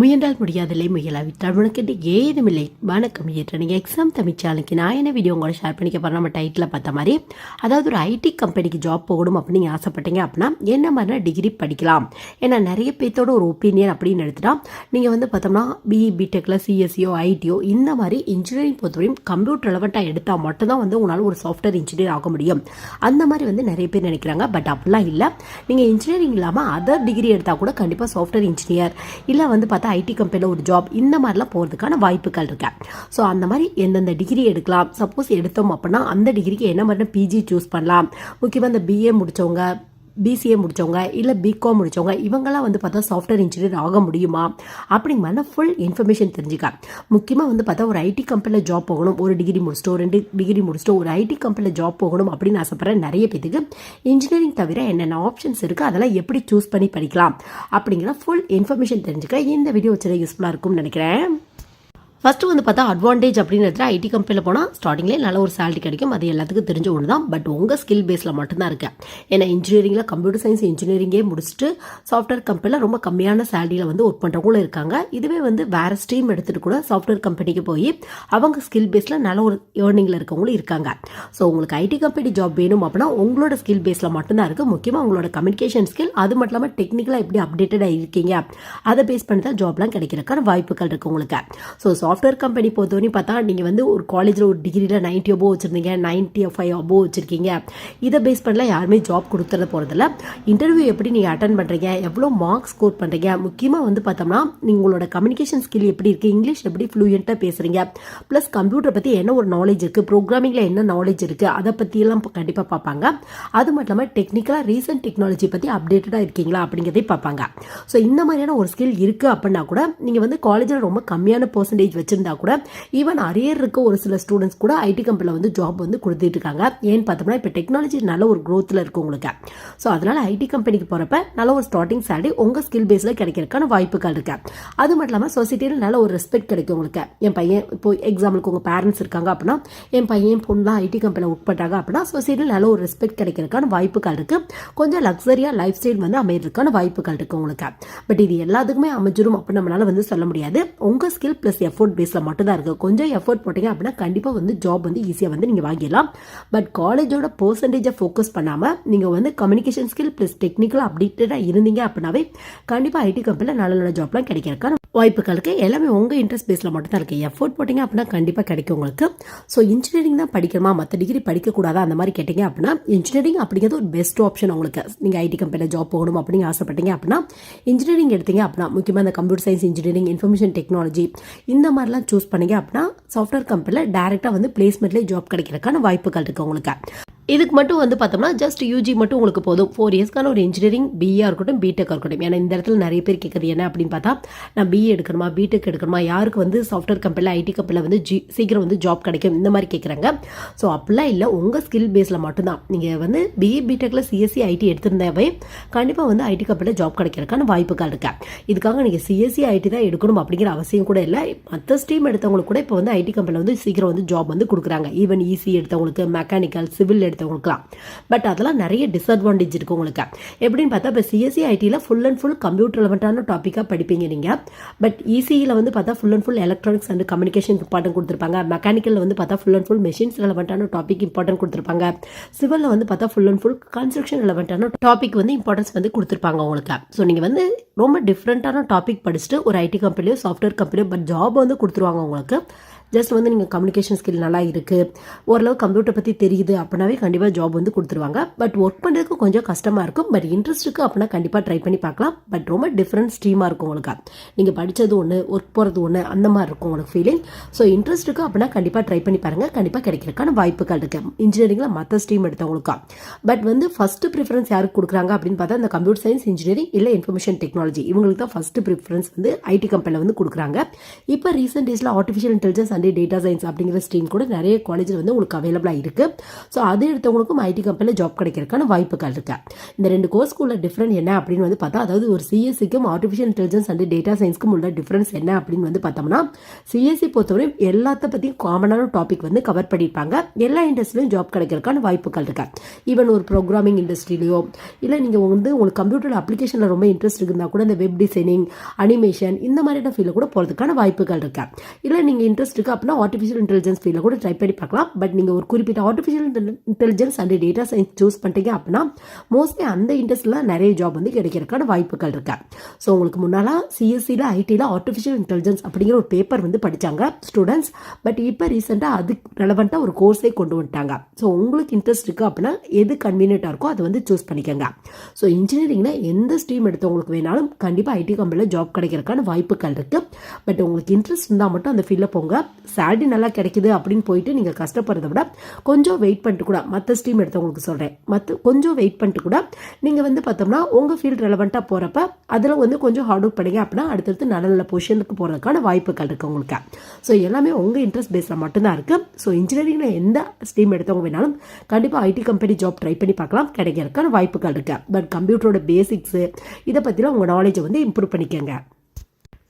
முயன்றால் முடியாதில்லை முயலாவிட்டால். உனக்கு ஏதுமில்லை. வணக்கம் ஏற்ற நீங்கள் எக்ஸாம் தமிழ் நான் என்ன வீடியோ உங்களோட ஷேர் பண்ணிக்க போகிறேன் நம்ம டைட்டில் பார்த்த மாதிரி அதாவது ஒரு ஐடி கம்பெனிக்கு ஜாப் போகணும் அப்படின்னு நீங்கள் ஆசைப்பட்டீங்க அப்படின்னா என்ன மாதிரினா டிகிரி படிக்கலாம். ஏன்னா நிறைய பேர்த்தோட ஒரு ஒப்பீனியன் அப்படின்னு எடுத்துட்டா நீங்கள் வந்து பார்த்தோம்னா பிஇ பிடெக்கில் சிஎஸ்சியோ ஐடியோ இந்த மாதிரி இன்ஜினியரிங் பொறுத்தவரையும் கம்ப்யூட்டர் ரெலவெண்ட்டாக எடுத்தால் மட்டும்தான் வந்து உங்களால் ஒரு சாஃப்ட்வேர் இன்ஜினியர் ஆக முடியும். அந்த மாதிரி வந்து நிறைய பேர் நினைக்கிறாங்க. பட் அப்படிலாம் இல்லை. நீங்கள் இன்ஜினியரிங் இல்லாமல் அதர் டிகிரி எடுத்தால் கூட கண்டிப்பாக சாஃப்ட்வேர் இன்ஜினியர் இல்லை வந்து பார்த்தா ஐடி கம்பெனியில் ஒரு ஜாப் இந்த மாதிரிலாம் போகிறதுக்கான வாய்ப்புகள் இருக்கு. ஸோ அந்த மாதிரி எந்தெந்த டிகிரி எடுக்கலாம். சப்போஸ் எடுத்தோம் அப்படின்னா அந்த டிகிரிக்கு என்ன மாதிரி பிஜி சூஸ் பண்ணலாம். முக்கியமாக இந்த பிஏ முடித்தவங்க பிசிஏ முடித்தவங்க இல்லை பிகாம் முடித்தவங்க இவங்கெல்லாம் வந்து பார்த்தா சாஃப்ட்வேர் இன்ஜினியர் ஆக முடியுமா? அப்படிங்கிற ஃபுல் இன்ஃபர்மேஷன் தெரிஞ்சுக்க. முக்கியமாக வந்து பார்த்தா ஒரு ஐடி கம்பெனியில் ஜாப் போகணும் ஒரு டிகிரி முடிச்சிட்டோம் ரெண்டு டிகிரி முடிச்சிட்டோம் ஒரு ஐடி கம்பெனியில் ஜாப் போகணும் அப்படின்னு ஆசைப்படுற நிறைய பேத்துக்கு இன்ஜினியரிங் தவிர என்னென்ன ஆப்ஷன்ஸ் இருக்குது அதெல்லாம் எப்படி சூஸ் பண்ணி படிக்கலாம் அப்படிங்கிற ஃபுல் இன்ஃபர்மேஷன் தெரிஞ்சுக்க. இந்த வீடியோ வச்சு யூஸ்ஃபுல்லாக இருக்கும்னு நினைக்கிறேன். ஃபஸ்ட்டு வந்து பார்த்தா அட்வான்டேஜ் அப்படின்னு எடுத்துகிட்டு ஐடி கம்பெனியில் போனால் ஸ்டார்டிங்லேயே நல்ல ஒரு சேலரி கிடைக்கும். அது எல்லாத்துக்கும் தெரிஞ்ச ஒன்று தான் பட் உங்கள் ஸ்கில் பேஸில் மட்டும்தான் இருக்கேன் ஏன்னா இன்ஜினியரிங்கில் கம்ப்யூட்டர் சயின்ஸ் இன்ஜினியரிங்கே முடிச்சுட்டு சாஃப்ட்வேர் கம்பெனியில் ரொம்ப கம்மியான சேலரியில் வந்து ஒர்க் பண்ணுறவங்களும் இருக்காங்க. இதுவே வந்து வேறு ஸ்ட்ரீம் எடுத்துகிட்டு கூட சாஃப்ட்வேர் கம்பெனிக்கு போய் அவங்க ஸ்கில் பேஸில் நல்ல ஒரு ஏர்னிங்கில் இருக்கவங்களும் இருக்காங்க. ஸோ உங்களுக்கு ஐடி கம்பெனி ஜாப் வேணும் அப்படின்னா உங்களோட ஸ்கில் பேஸில் மட்டும்தான் இருக்குது முக்கியமாக உங்களோட கம்யூனிகேஷன் ஸ்கில் அது மட்டும் இல்லாமல் டெக்னிக்கலாக எப்படி அப்டேட்டடாக இருக்கீங்க அதை பேஸ் பண்ணி தான் ஜாப்லாம் கிடைக்கிறதுக்கான வாய்ப்புகள் இருக்குது உங்களுக்கு. ஸோ சாஃப்ட்வேர் கம்பெனி பொறுத்தவரையும் பார்த்தா நீங்கள் வந்து ஒரு காலேஜில் ஒரு டிகிரியில் நைன்ட்டி அபோவ் வச்சுருந்தீங்க நைன்ட்டி ஃபைவ் அபோவ் வச்சுருக்கீங்க. இதை பேஸ் பண்ணலாம் யாருமே ஜாப் கொடுத்துட போகிறதில்ல இன்டர்வியூ எப்படி நீங்கள் அட்டன் பண்ணுறீங்க எவ்வளோ மார்க்ஸ் ஸ்கோர் பண்ணுறீங்க முக்கியமாக வந்து பார்த்தோம்னா உங்களோட கம்யூனிகேஷன் ஸ்கில் எப்படி இருக்குது இங்கிலீஷ் எப்படி ஃப்ளூயண்ட்டாக பேசுகிறீங்க ப்ளஸ் கம்ப்யூட்டர் பற்றி என்ன ஒரு நாலேஜ் இருக்குது ப்ரோக்ராமிங்கில் என்ன நாலேஜ் இருக்குது அதை பற்றியெல்லாம் கண்டிப்பாக பார்ப்பாங்க. அது மட்டும் இல்லாமல் டெக்னிக்கலாக ரீசன்ட் டெக்னாலஜி பற்றி அப்டேட்டடாக இருக்கீங்களா அப்படிங்கிறதே பார்ப்பாங்க. ஸோ இந்த மாதிரியான ஒரு ஸ்கில் இருக்குது அப்படின்னா கூட நீங்கள் வந்து காலேஜில் ரொம்ப கம்மியான பர்சன்டேஜ் வச்சுருந்தா கூட ஈவன் அரியர் இருக்க ஒரு சில ஸ்டூடெண்ட்ஸ் கூட ஐடி கம்பெனியில் வந்து ஜாப் வந்து கொடுத்துட்டு இருக்காங்க. ஏன்னு பார்த்தோம்னா இப்போ டெக்னாலஜி நல்ல ஒரு க்ரோத்தில் இருக்கு உங்களுக்கு. ஸோ அதனால் ஐடி கம்பெனிக்கு போகிறப்ப நல்ல ஒரு ஸ்டார்டிங் சேலரி உங்கள் ஸ்கில் பேஸில் கிடைக்கிறதுக்கான வாய்ப்புகள் இருக்கு. அது மட்டும் இல்லாமல் சொசைட்டியில் நல்ல ஒரு ரெஸ்பெக்ட் கிடைக்கும் உங்களுக்கு. என் பையன் இப்போ எக்ஸாம்பிளுக்கு உங்கள் பேரண்ட்ஸ் இருக்காங்க அப்படின்னா என் பையன் பொண்ணுலாம் ஐடி கம்பெனியில் ஒர்க் பண்ணுறாங்க அப்படின்னா சொசைட்டியில் நல்ல ஒரு ரெஸ்பெக்ட் கிடைக்கிறதுக்கான வாய்ப்புகள் இருக்கு. கொஞ்சம் லக்ஸரியாக லைஃப் ஸ்டைல் வந்து அமையிறதுக்கான வாய்ப்புகள் இருக்கு உங்களுக்கு. பட் இது எல்லாத்துக்குமே அமைஞ்சிரும் அப்படின்னு நம்மளால வந்து சொல்ல முடியாது. உங்கள் ஸ்கில் ப்ளஸ் எஃபோர்ட் பேஸில் மட்டும்தான் இருக்குது கொஞ்சம் எஃபோர்ட் போட்டீங்க அப்படின்னா கண்டிப்பாக வந்து ஜாப் வந்து ஈஸியாக வந்து நீங்கள் வாங்கிடலாம். பட் காலேஜோட பர்சன்டேஜை ஃபோக்கஸ் பண்ணாமல் நீங்கள் வந்து கம்யூனிகேஷன் ஸ்கில் ப்ளஸ் டெக்னிக்கலாக அப்டேட்டடாக இருந்தீங்க அப்படின்னாவே கண்டிப்பாக ஐடி கம்பெனியில் நல்ல நல்ல ஜாப்லாம் கிடைக்கிறதுக்கான வாய்ப்புகள் இருக்குது எல்லாமே உங்கள் இன்ட்ரெஸ்ட் பேஸில் மட்டும் தான் இருக்குது எஃபோர்ட் போட்டிங்க அப்படின்னா கண்டிப்பாக கிடைக்கும் உங்களுக்கு. ஸோ இன்ஜினியரிங் தான் படிக்கணுமா? மற்ற டிகிரி படிக்கக்கூடாதா? அந்த மாதிரி கேட்டிங்க அப்படின்னா இன்ஜினியரிங் அப்படிங்கிறது ஒரு பெஸ்ட் ஆப்ஷன் உங்களுக்கு. நீங்கள் ஐடி கம்பெனியில் ஜாப் போகணும் அப்படின்னு ஆசைப்பட்டீங்க அப்படின்னா இன்ஜினியரிங் எடுத்தீங்க அப்படின்னா முக்கியமாக இந்த computer science engineering information technology இந்த மாதிரி மாதிரிலாம் சூஸ் பண்ணீங்க அப்படின்னா சாஃப்ட்வேர் கம்பெனியில் டேரெக்டாக வந்து பிளேஸ்மெண்ட்லேயே ஜாப் கிடைக்கிறதுக்கான வாய்ப்புகள் இருக்குது உங்களுக்கு. இதுக்கு மட்டும் வந்து பார்த்தோம்னா ஜஸ்ட் யூஜி மட்டும் உங்களுக்கு போதும். ஃபோர் இயர்ஸ்க்கான ஒரு இன்ஜினியரிங் பிஏ இருக்கட்டும் பிடெக் இருக்கட்டும். ஏன்னா இந்த இடத்துல நிறைய பேர் கேட்குறது என்ன அப்படின்னு பார்த்தா நான் பிஏ எடுக்கணுமா பிடெக் எடுக்கணுமா யாருக்கு வந்து சாஃப்ட்வேர் கம்பெனியில் ஐடி கம்பெனியில் வந்து ஜி சீக்கிரம் வந்து ஜாப் கிடைக்கும் இந்த மாதிரி கேட்குறாங்க ஸோ அப்படிலாம் இல்லை உங்கள் ஸ்கில் பேஸில் மட்டும்தான். நீங்கள் வந்து பிஏ பிடெக்கில் சிஎஸ்சி ஐடி எடுத்திருந்தாவே கண்டிப்பாக வந்து ஐடி கம்பெனியில் ஜாப் கிடைக்கிறதுக்கான வாய்ப்புகள் இருக்கு. இதுக்காக நீங்கள் சிஎஸ்சி ஐடி தான் எடுக்கணும் அப்படிங்கிற அவசியம் கூட இல்லை. மற்ற ஸ்ட்ரீம் எடுத்தவங்களுக்கு கூட இப்போ வந்து ஐடி கம்பெனியில் வந்து சீக்கிரம் வந்து ஜாப் வந்து கொடுக்குறாங்க. ஈவன் இசி எடுத்தவங்களுக்கு மெக்கானிக்கல் சிவில் எடுத்தவங்களுக்குலாம் பட் அதெல்லாம் நிறைய டிஸ்அட்வான்டேஜ் இருக்குது உங்களுக்கு. எப்படின்னு பார்த்தா இப்போ சிஎஸ்சி ஐடியில் ஃபுல் அண்ட் ஃபுல் கம்ப்யூட்டர் ரெலவெண்ட்டான டாப்பிக்காக படிப்பீங்க நீங்கள் பட் இசியில் வந்து பார்த்தா full and full electronics and communication importance கொடுத்துருப்பாங்க. மெக்கானிக்கலில் வந்து பார்த்தா ஃபுல் அண்ட் ஃபுல் மெஷின்ஸ் ரெலவெண்ட்டான டாபிக் இம்பார்ட்டன் கொடுத்துருப்பாங்க. சிவலில் வந்து பார்த்தா ஃபுல் அண்ட் ஃபுல் கன்ஸ்ட்ரக்ஷன் ரெலவெண்ட்டான டாபிக் வந்து இம்பார்ட்டன்ஸ் வந்து கொடுத்துருப்பாங்க உங்களுக்கு. ஸோ நீங்கள் வந்து ரொம்ப டிஃப்ரெண்ட்டான டாபிக் படிச்சுட்டு ஒரு ஐடி கம்பெனியோ சாஃப்ட்வேர் கம்பெனியோ பட் ஜாப் வந்து கொடுத்துருவாங்க உங்களுக்கு. ஜஸ்ட் வந்து நீங்கள் கம்யூனிகேஷன் ஸ்கில் நல்லா இருக்குது ஓரளவு கம்ப்யூட்டர் பற்றி தெரியுது அப்படின்னாவே கண்டிப்பாக ஜாப் வந்து கொடுத்துருவாங்க. பட் ஒர்க் பண்ணுறதுக்கு கொஞ்சம் கஷ்டமாக இருக்கும். பட் இன்ட்ரெஸ்ட் இருக்குது அப்படின்னா கண்டிப்பாக ட்ரை பண்ணி பார்க்கலாம். பட் ரொம்ப டிஃப்ரெண்ட் ஸ்ட்ரீமாக இருக்கும் உங்களுக்கு. நீங்கள் படித்தது ஒன்று ஒர்க் போகிறது ஒன்று அந்த மாதிரி இருக்கும் உங்களுக்கு ஃபீலிங் ஸோ இன்ட்ரெஸ்ட் இருக்குது அப்படின்னா கண்டிப்பாக ட்ரை பண்ணி பாருங்கள் கண்டிப்பாக கிடைக்கிறதுக்கான வாய்ப்புகள் இருக்குது இன்ஜினியரிங்கில் மற்ற ஸ்ட்ரீம் எடுத்தவங்களுக்கா. பட் வந்து ஃபஸ்ட்டு ப்ரிஃபரன்ஸ் யாருக்கு கொடுக்குறாங்க அப்படின்னு பார்த்தா இந்த கம்ப்யூட்டர் சயின்ஸ் இன்ஜினியரிங் இல்லை இன்ஃபர்மேஷன் டெக்னாலஜி இவங்களுக்கு தான் ஃபஸ்ட்டு ப்ரிஃபரன்ஸ் வந்து ஐடி கம்பெனியில் வந்து கொடுக்குறாங்க. இப்போ ரீசெண்ட் டேஸில் artificial intelligence and and data science அப்படிங்கிற ஸ்ட்ரீம் கூட நிறைய காலேஜில் வந்து உங்களுக்கு அவைலபிளாக இருக்குது ஸோ அது எடுத்தவங்களுக்கும் ஐடி கம்பெனியில் ஜாப் கிடைக்கிறதுக்கான வாய்ப்புகள் இருக்கு. இந்த ரெண்டு கோர்ஸ்க்குள்ள டிஃப்ரெண்ட் என்ன அப்படின்னு வந்து பார்த்தா அதாவது ஒரு சிஎஸ்சிக்கும் ஆர்டிஃபிஷியல் இன்டெலிஜென்ஸ் அண்ட் டேட்டா சயின்ஸ்க்கும் உள்ள டிஃப்ரென்ஸ் என்ன அப்படின்னு வந்து பார்த்தோம்னா சிஎஸ்சி பொறுத்தவரை எல்லாத்த பற்றியும் காமனான டாபிக் வந்து கவர் பண்ணியிருப்பாங்க. எல்லா இண்டஸ்ட்ரியிலும் ஜாப் கிடைக்கிறதுக்கான வாய்ப்புகள் இருக்கு. ஈவன் ஒரு ப்ரோக்ராமிங் இண்டஸ்ட்ரியிலையோ இல்லை நீங்கள் வந்து உங்களுக்கு கம்ப்யூட்டர் அப்ளிகேஷனில் ரொம்ப இன்ட்ரெஸ்ட் இருந்தால் கூட இந்த வெப் டிசைனிங் அனிமேஷன் இந்த மாதிரியான ஃபீல்டில் கூட போகிறதுக்கான வாய்ப்புகள் இருக்கு. இல்லை நீங்கள் இன்ட்ரெஸ்ட் இருக்குது அப்படின்னா ஆர்டிஃபிஷியல் இன்டெலிஜென்ஸ் ஃபீல்டில் கூட ட்ரை பண்ணி பார்க்கலாம். பட் நீங்கள் ஒரு குறிப்பிட்ட artificial intelligence and data science choose பண்ணிட்டீங்க அப்படின்னா மோஸ்ட்லி அந்த இண்டஸ்ட்ரியில் நிறைய ஜாப் வந்து கிடைக்கிறதுக்கான வாய்ப்புகள் இருக்கு. ஸோ உங்களுக்கு முன்னால் சிஎஸ்சியில் ஐடியில் ஆர்டிஃபிஷியல் இன்டெலிஜென்ஸ் அப்படிங்கிற ஒரு பேப்பர் வந்து படித்தாங்க ஸ்டூடெண்ட்ஸ் பட் இப்போ ரீசெண்டாக அதுக்கு ரெலவெண்ட்டாக ஒரு கோர்ஸே கொண்டு வந்துட்டாங்க. ஸோ உங்களுக்கு இன்ட்ரெஸ்ட் இருக்குது அப்படின்னா எது கன்வீனியண்ட்டாக இருக்கோ அதை வந்து சூஸ் பண்ணிக்கோங்க. ஸோ இன்ஜினியரிங்கில் எந்த ஸ்ட்ரீம் எடுத்தவங்களுக்கு வேணாலும் கண்டிப்பாக ஐடி கம்பெனியில் ஜாப் கிடைக்கிறதுக்கான வாய்ப்புகள் இருக்குது பட் உங்களுக்கு இன்ட்ரெஸ்ட் இருந்தால் மட்டும் அந்த ஃபீல்டில் போங்க. சேலரி நல்லா கிடைக்குது அப்படின்னு போயிட்டு நீங்கள் கஷ்டப்படுறத விட கொஞ்சம் வெயிட் பண்ணிட்டு கூட மற்ற ஸ்ட்ரீம் எடுத்தவங்களுக்கு சொல்கிறேன் மற்ற கொஞ்சம் வெயிட் பண்ணிட்டு கூட நீங்கள் வந்து பார்த்தோம்னா உங்கள் ஃபீல்டு ரெலவெண்ட்டாக போகிறப்ப அதில் வந்து கொஞ்சம் ஹார்ட் ஒர்க் பண்ணுங்க அப்படின்னா அடுத்தடுத்து நல்ல நல்ல பொசிஷனுக்கு போகிறதுக்கான வாய்ப்புகள் இருக்குது உங்களுக்கு. ஸோ எல்லாமே உங்கள் இன்ட்ரெஸ்ட் பேஸில் மட்டும்தான் இருக்குது ஸோ இன்ஜினியரிங்கில் எந்த ஸ்ட்ரீம் எடுத்தவங்க வேணாலும் கண்டிப்பாக ஐடி கம்பெனி ஜாப் ட்ரை பண்ணி பார்க்கலாம். கிடைக்கிறதுக்கான வாய்ப்புகள் இருக்குது பட் கம்ப்யூட்டரோட பேசிக்ஸு இதை பற்றிலாம் உங்கள் நாலேஜை வந்து இம்ப்ரூவ் பண்ணிக்கோங்க.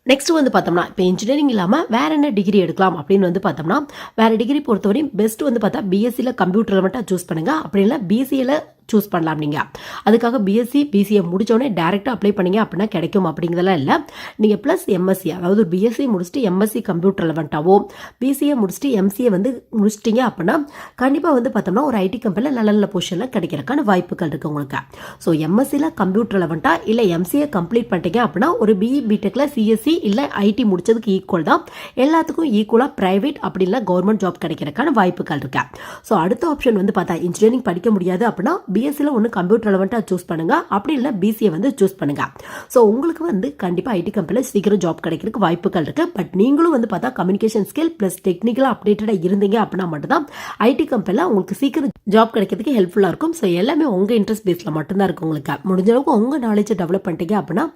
நெக்ஸ்ட் வந்து பார்த்தோம்னா இப்போ இன்ஜினியரிங் இல்லாமல் வேற என்ன டிகிரி எடுக்கலாம் அப்படின்னு வந்து பார்த்தோம்னா வேற டிகிரி பொறுத்தவரையும் பெஸ்ட் வந்து பார்த்தா பிஎஸ்சியில் கம்ப்யூட்டரில் மட்டும் சூஸ் பண்ணுங்கள் அப்படி இல்லை பிசிஏல சூஸ் பண்ணலாம் நீங்கள் அதுக்காக பிஎஸ்சி பிசிஏ முடிச்சோடனே டேரெக்டாக அப்ளை பண்ணிங்க அப்படின்னா கிடைக்கும் அப்படிங்கிறதெல்லாம் இல்லை. நீங்கள் ப்ளஸ் எம்எஸ்சி அதாவது பிஎஸ்சி முடிச்சுட்டு எம்எஸ்சி கம்ப்யூட்டர் லெவன்ட்டாவோ பிசிஏ முடிச்சுட்டு எம்சிஏ வந்து முடிச்சிட்டிங்க அப்படின்னா கண்டிப்பாக வந்து பார்த்தோம்னா ஒரு ஐடி கம்பெனியில் நல்ல நல்ல பொசிஷனில் கிடைக்கிறதுக்கான வாய்ப்புகள் இருக்குது உங்களுக்கு. ஸோ எம்எஸ்சியில் கம்ப்யூட்டர் லெவன்ட்டா இல்லை எம்சிஏ கம்ப்ளீட் பண்ணிட்டீங்க அப்படின்னா ஒரு பிஇ பிடெக்கில் சிஎஸ்சி இல்லை ஐடி முடிச்சதுக்கு ஈக்குவல் தான். எல்லாத்துக்கும் ஈக்குவலாக ப்ரைவேட் அப்படி கவர்மெண்ட் ஜாப் கிடைக்கிறதுக்கான வாய்ப்புகள் இருக்கு. ஸோ அடுத்த ஆப்ஷன் வந்து பார்த்தா இன்ஜினியரிங் படிக்க முடியாது அப்படின்னா பிஎஸ்சியில் ஒன்று கம்ப்யூட்டர் ரெலவெண்ட்டாக சூஸ் பண்ணுங்க. அப்படி இல்லை பிசிஏ வந்து சூஸ் பண்ணுங்கள் ஸோ உங்களுக்கு வந்து கண்டிப்பாக ஐடி கம்பெனியில் சீக்கிரம் ஜாப் கிடைக்கிறதுக்கு வாய்ப்புகள் இருக்குது பட் நீங்களும் வந்து பார்த்தா கம்யூனிகேஷன் ஸ்கில் ப்ளஸ் டெக்னிக்கலாக அப்டேட்டடாக இருந்தீங்க அப்படின்னா மட்டும்தான் ஐடி கம்பெனியில் உங்களுக்கு சீக்கிரம் ஜாப் கிடைக்கிறதுக்கு ஹெல்ப்ஃபுல்லாக இருக்கும். ஸோ எல்லாமே உங்கள் இன்ட்ரெஸ்ட் பேஸில் மட்டும்தான் இருக்கும் உங்களுக்கு. முடிஞ்ச அளவுக்கு உங்கள் நாலேஜை டெவலப் பண்ணிட்டீங்க அப்படின்னா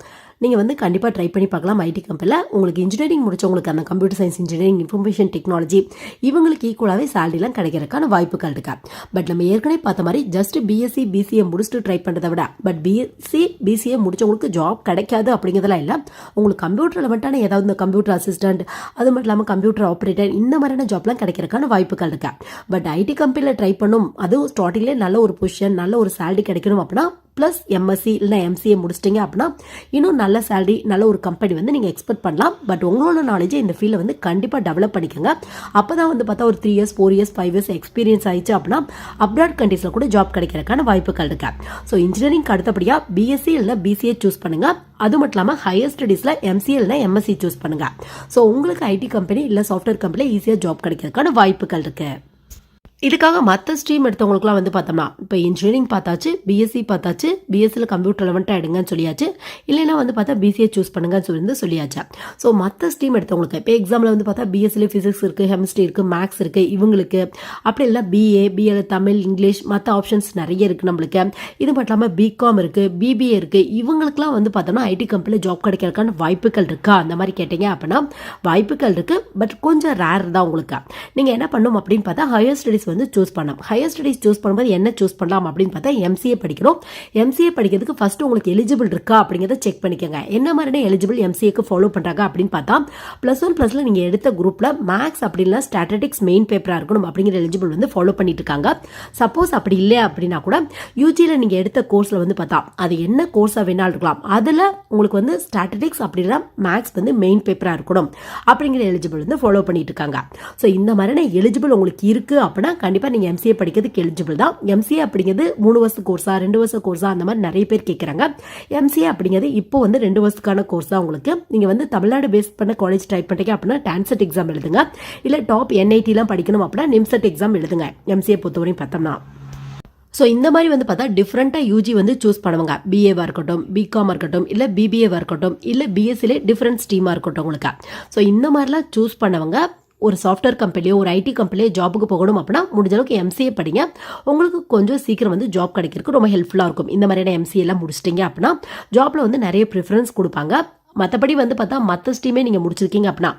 நீங்கள் வந்து கண்டிப்பாக ட்ரை பண்ணி பார்க்கலாம். ஐடி கம்பெனியில் உங்களுக்கு இன்ஜினியரிங் முடிச்சவங்களுக்கு அந்த computer science engineering information technology இவங்களுக்கு ஈக்குவலாகவே சேலரிலாம் கிடைக்கிறதுக்கான வாய்ப்புகள் இருக்கா? பட் நம்ம ஏற்கனவே பார்த்த மாதிரி ஜஸ்ட் பிஎஸ்சி பிசிஏ முடிச்சுட்டு ட்ரை பண்ணுறதை விட பட் பிஎஸ்சி பிசிஏ முடிச்சவங்களுக்கு ஜாப் கிடைக்காது அப்படிங்கிறதெல்லாம் இல்லை. உங்களுக்கு கம்ப்யூட்டர் ரெலவெண்ட்டான ஏதாவது இந்த கம்ப்யூட்டர் அசிஸ்டன்ட் அது மட்டும் இல்லாமல் கம்ப்யூட்டர் ஆப்ரேட்டர் இந்த மாதிரியான ஜாப்லாம் கிடைக்கிறதுக்கான வாய்ப்புகள் இருக்கா? பட் ஐடி கம்பெனியில் ட்ரை பண்ணும். அதுவும் ஸ்டார்டிங்லேயே நல்ல ஒரு பொசிஷன் நல்ல ஒரு சேலரி கிடைக்கணும் அப்படின்னா ப்ளஸ் எம்எஸ்சி இல்லைனா எம்சிஏ முடிச்சிட்டிங்க அப்படின்னா இன்னும் நல்ல சேலரி நல்ல ஒரு கம்பெனி வந்து நீங்கள் எக்ஸ்பெக்ட் பண்ணலாம். பட் உங்களோட நாலேஜை இந்த ஃபீல்டில் வந்து கண்டிப்பாக டெவலப் பண்ணிக்கோங்க. அப்போ தான் வந்து பார்த்தா ஒரு three years four years five years experience ஆயிடுச்சு அப்படின்னா அப்ராட் கண்ட்ரீஸில் கூட ஜாப் கிடைக்கிறதுக்கான வாய்ப்புகள் இருக்கு. ஸோ இன்ஜினியரிங் அடுத்தபடியாக பிஎஸ்சி இல்லை பிசிஏ சூஸ் பண்ணுங்கள் அது மட்டும் இல்லாமல் ஹையர் ஸ்டடீஸில் எம்சிஏ இல்லை எம்எஸ்சி சூஸ் பண்ணுங்கள் ஸோ உங்களுக்கு ஐடி கம்பெனி இல்லை சாஃப்ட்வேர் கம்பெனியில் ஈஸியாக ஜாப் கிடைக்கிறதுக்கான வாய்ப்புகள் இருக்குது இதுக்காக மற்ற ஸ்ட்ரீம் எடுத்தவங்களுக்குலாம் வந்து பார்த்தோம்னா இப்போ இன்ஜினியரிங் பார்த்தாச்சு பிஎஸ்சி பார்த்தாச்சு பிஎஸ்சியில் கம்ப்யூட்டர் லெவன்ட்டாக எடுங்கன்னு சொல்லியாச்சு. இல்லைன்னா வந்து பார்த்தா பிசிஏ சூஸ் பண்ணுங்கன்னு சொல்லி சொல்லியாச்சு. ஸோ மற்ற ஸ்ட்ரீம் எடுத்தவங்களுக்கு இப்போ எக்ஸாமில் வந்து பார்த்தா பிஎஸ்சியில் ஃபிசிக்ஸ் இருக்குது கெமிஸ்ட்ரி இருக்குது மேக்ஸ் இருக்குது இவங்களுக்கு அப்படி இல்லை பிஏ பிஎல் தமிழ் இங்கிலீஷ் மற்ற ஆப்ஷன்ஸ் நிறைய இருக்குது நம்மளுக்கு. இது மட்டும் இல்லாமல் பிகாம் இருக்குது பிபிஏ இருக்குது இவங்களுக்குலாம் வந்து பார்த்தோம்னா ஐடி கம்பெனியில் ஜாப் கிடைக்கிறதுக்கான வாய்ப்புகள் இருக்கா? அந்த மாதிரி கேட்டிங்க அப்படின்னா வாய்ப்புகள் இருக்குது பட் கொஞ்சம் ரேர் தான் உங்களுக்கு. நீங்கள் என்ன பண்ணணும் அப்படின்னு பார்த்தா ஹையர் ஸ்டடீஸ் வந்து சூஸ் பண்ணலாம் ஹையர் ஸ்டடீஸ் சூஸ் பண்ணும்போது என்ன சூஸ் பண்ணலாம் அப்படின்னு பார்த்தா எம்சிஏ படிக்கிறோம் எம்சிஏ படிக்கிறதுக்கு ஃபர்ஸ்ட் உங்களுக்கு எலிஜிபிள் இருக்கா அப்படிங்கிறத செக் பண்ணிக்கோங்க. என்ன மாதிரியான எலிஜிபிள் எம்சிஏக்கு ஃபாலோ பண்ணுறாங்க அப்படின்னு பார்த்தா ப்ளஸ் ஒன் ப்ளஸில் நீங்கள் எடுத்த குரூப்பில் மேக்ஸ் அப்படின்னா ஸ்டாட்டிக்ஸ் மெயின் பேப்பராக இருக்கணும் அப்படிங்கிற எலிஜிபிள் வந்து ஃபாலோ பண்ணிட்டு இருக்காங்க. சப்போஸ் அப்படி இல்லை அப்படின்னா கூட யூஜியில் நீங்கள் எடுத்த கோர்ஸில் வந்து பார்த்தா அது என்ன கோர்ஸாக வேணாலும் இருக்கலாம். அதில் உங்களுக்கு வந்து ஸ்டாட்டிக்ஸ் அப்படின்னா மேக்ஸ் வந்து மெயின் பேப்பராக இருக்கணும் அப்படிங்கிற எலிஜிபிள் வந்து ஃபாலோ பண்ணிட்டு இருக்காங்க. ஸோ இந்த மாதிரியான எலிஜிபிள் உங்களுக்கு இருக்குது அப்படின்னா கண்டிப்பாக நீங்கள் எம்சிஏ படிக்கிறதுக்கு எலிஜிபிள் தான். எம்சிஏ அப்படிங்கிறது மூணு வருஷம் கோர்ஸா ரெண்டு வருஷம் கோர்ஸா அந்த மாதிரி நிறைய பேர் கேட்குறாங்க எம்சிஏ அப்படிங்கிறது இப்போ வந்து ரெண்டு வருஷத்துக்கான கோர்ஸ் தான் உங்களுக்கு. நீங்கள் வந்து தமிழ்நாடு பேஸ் பண்ண காலேஜ் ட்ரை பண்ணுறீங்க அப்படின்னா டான்செட் எக்ஸாம் எழுதுங்க. இல்லை டாப் என்ஐடிலாம் படிக்கணும் அப்படின்னா நிம்செட் எக்ஸாம் எழுதுங்க. எம்சிஏ பொறுத்தவரையும் பார்த்தோம்னா. ஸோ இந்த மாதிரி வந்து பார்த்தா டிஃப்ரெண்ட்டாக யூஜி வந்து சூஸ் பண்ணுவாங்க. பிஏவாக இருக்கட்டும் பிகாமாக இருக்கட்டும் இல்லை பிபிஏவாக இருக்கட்டும் இல்லை பிஎஸ்சிலே டிஃப்ரெண்ட் ஸ்ட்ரீமாக இருக்கட்டும் உங்களுக்கு. ஸோ இந்த மாதிரிலாம் சூஸ் பண்ணவங்க ஒரு சாஃப்ட்வேர் கம்பெனியோ ஒரு ஐடி கம்பெனியோ ஜாபுக்கு போகணும் அப்படின்னா முடிஞ்ச அளவுக்கு எம்சிஏ படிங்க. உங்களுக்கு கொஞ்சம் சீக்கிரம் வந்து ஜாப் கிடைக்கிறதுக்கு ரொம்ப ஹெல்ப்ஃபுல்லாக இருக்கும். இந்த மாதிரியான எம்சிஏ எல்லாம் முடிச்சிட்டிங்க அப்படின்னா ஜாப்பில் வந்து நிறைய ப்ரிஃபரன்ஸ் கொடுப்பாங்க. மற்றபடி வந்து பார்த்தா மற்ற ஸ்ட்ரீமே நீங்கள் முடிச்சிருக்கீங்க அப்படின்னா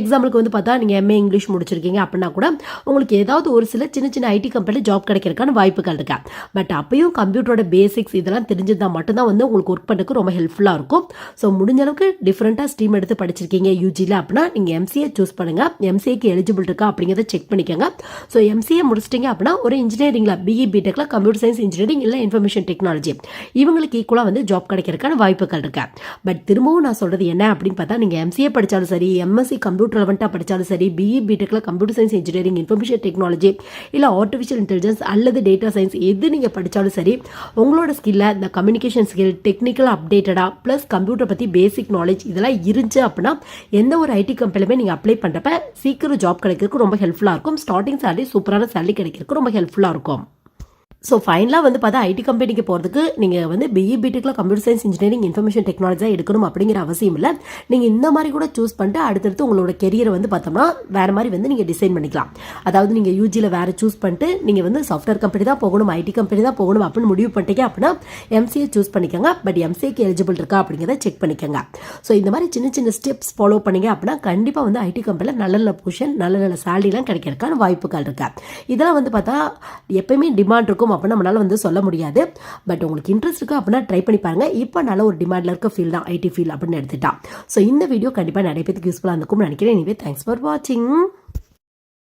எக்ஸாம்பிளுக்கு வந்து பார்த்தா நீங்கள் எம்ஏ இங்கிலீஷ் முடிச்சிருக்கீங்க அப்படின்னா கூட உங்களுக்கு ஏதாவது ஒரு சில சின்ன சின்ன ஐடி கம்பெனியில் ஜாப் கிடைக்கிறதுக்கான வாய்ப்புகள் இருக்கா. பட் அப்பயும் கம்ப்யூட்டரோட பேசிக்ஸ் இதெல்லாம் தெரிஞ்சிருந்தால் மட்டும்தான் வந்து உங்களுக்கு ஒர்க் பண்ணுறதுக்கு ரொம்ப ஹெல்ப்ஃபுல்லாக இருக்கும். ஸோ முடிஞ்ச அளவுக்கு டிஃப்ரெண்ட்டாக ஸ்ட்ரீம் எடுத்து படிச்சிருக்கீங்க யூஜியில் அப்படின்னா நீங்கள் எம்சிஏ சூஸ் பண்ணுங்கள் எம்சிஏக்கு எலிஜிபிள் இருக்கா அப்படிங்கிறத செக் பண்ணிக்கோங்க. ஸோ எம்சிஏ முடிச்சிட்டிங்க அப்படின்னா ஒரு இன்ஜினியரிங்கில் பிஇ பிடெக்கில் கம்ப்யூட்டர் சயின்ஸ் இன்ஜினியரிங் இல்லை இன்ஃபர்மேஷன் டெக்னாலஜி இவங்களுக்கு ஈக்குவலாக வந்து ஜாப் கிடைக்கிறதுக்கான வாய்ப்புகள் இருக்கு. பட் திரும்பவும் நான் சொல்கிறது என்ன அப்படின்னு பார்த்தா நீங்கள் எம்சிஏ படித்தாலும் சரி எம்எஸ்சி கம்ப்யூட்டர் லெவன்ட்டாக படித்தாலும் சரி BE பிடெக்கில் computer science engineering information technology இல்லை ஆர்டிஃபிஷியல் இன்டெலிஜென்ஸ் அல்லது டேட்டா சயின்ஸ் எது நீங்கள் படித்தாலும் சரி உங்களோட ஸ்கில்லில் இந்த கம்யூனிகேஷன் ஸ்கில் டெக்னிக்கல் அப்டேட்டடாக ப்ளஸ் கம்ப்யூட்டர் பற்றி பேசிக் நாலேஜ் இதெல்லாம் இருந்துச்சு அப்படின்னா எந்த ஒரு ஐடி கம்பெனிலுமே நீங்கள் அப்ளை பண்ணுறப்ப சீக்கிரம் ஜாப் கிடைக்கிறதுக்கு ரொம்ப ஹெல்ப்ஃபுல்லாக இருக்கும். ஸ்டார்டிங் சேலரி சூப்பரான சேலரி கிடைக்கிறதுக்கு ரொம்ப ஹெல்ப்ஃபுல்லாக இருக்கும். ஸோ ஃபைனலாக வந்து பார்த்தா ஐடி கம்பெனிக்கு போகிறதுக்கு நீங்கள் வந்து பிஇ பிடெக்கில் கம்ப்யூட்டர் சயின்ஸ் இன்ஜினியரிங் இன்ஃபர்மேஷன் டெக்னாலஜியாக எடுக்கணும் அப்படிங்கிற அவசியம் இல்லை. நீங்கள் இந்த மாதிரி கூட சூஸ் பண்ணிட்டு அடுத்தடுத்து உங்களோட கெரியரை வந்து பார்த்தோம்னா வேறு மாதிரி வந்து நீங்கள் டிசைன் பண்ணிக்கலாம். அதாவது நீங்கள் யூஜியில் வேறு சூஸ் பண்ணிட்டு நீங்கள் வந்து சாஃப்ட்வேர் கம்பெனி தான் போகணும் ஐடி கம்பெனி தான் போகணும் அப்படின்னு முடிவு பண்ணிட்டீங்க அப்படின்னா எம்சிஏ சூஸ் பண்ணிக்கோங்க. பட் எம்சிஏக்கு எலிஜிபிள் இருக்கா அப்படிங்கிறத செக் பண்ணிக்கோங்க. ஸோ இந்த மாதிரி சின்ன சின்ன ஸ்டெப்ஸ் ஃபாலோ பண்ணீங்க அப்படின்னா கண்டிப்பாக வந்து ஐடி கம்பெனியில் நல்ல நல்ல பொசிஷன் நல்ல நல்ல சேலரிலாம் கிடைக்கிறதுக்கான வாய்ப்புகள் இருக்குது இதெல்லாம் வந்து பார்த்தா எப்பயுமே டிமாண்ட் இருக்கும். அப்படின்னு நம்மளால் வந்து சொல்ல முடியாது. பட் உங்களுக்கு இன்ட்ரெஸ்ட் இருக்கு அப்படின்னா ட்ரை பண்ணி பாருங்க. இப்போ நல்ல ஒரு டிமாண்டில் இருக்க ஃபீல் தான் ஐடி ஃபீல் அப்படின்னு எடுத்துட்டா. ஸோ இந்த வீடியோ கண்டிப்பாக நிறைய பேருக்கு யூஸ்ஃபுல்லாக இருக்கும்னு நினைக்கிறேன். எனவே தேங்க்ஸ் ஃபார் வாட்சிங்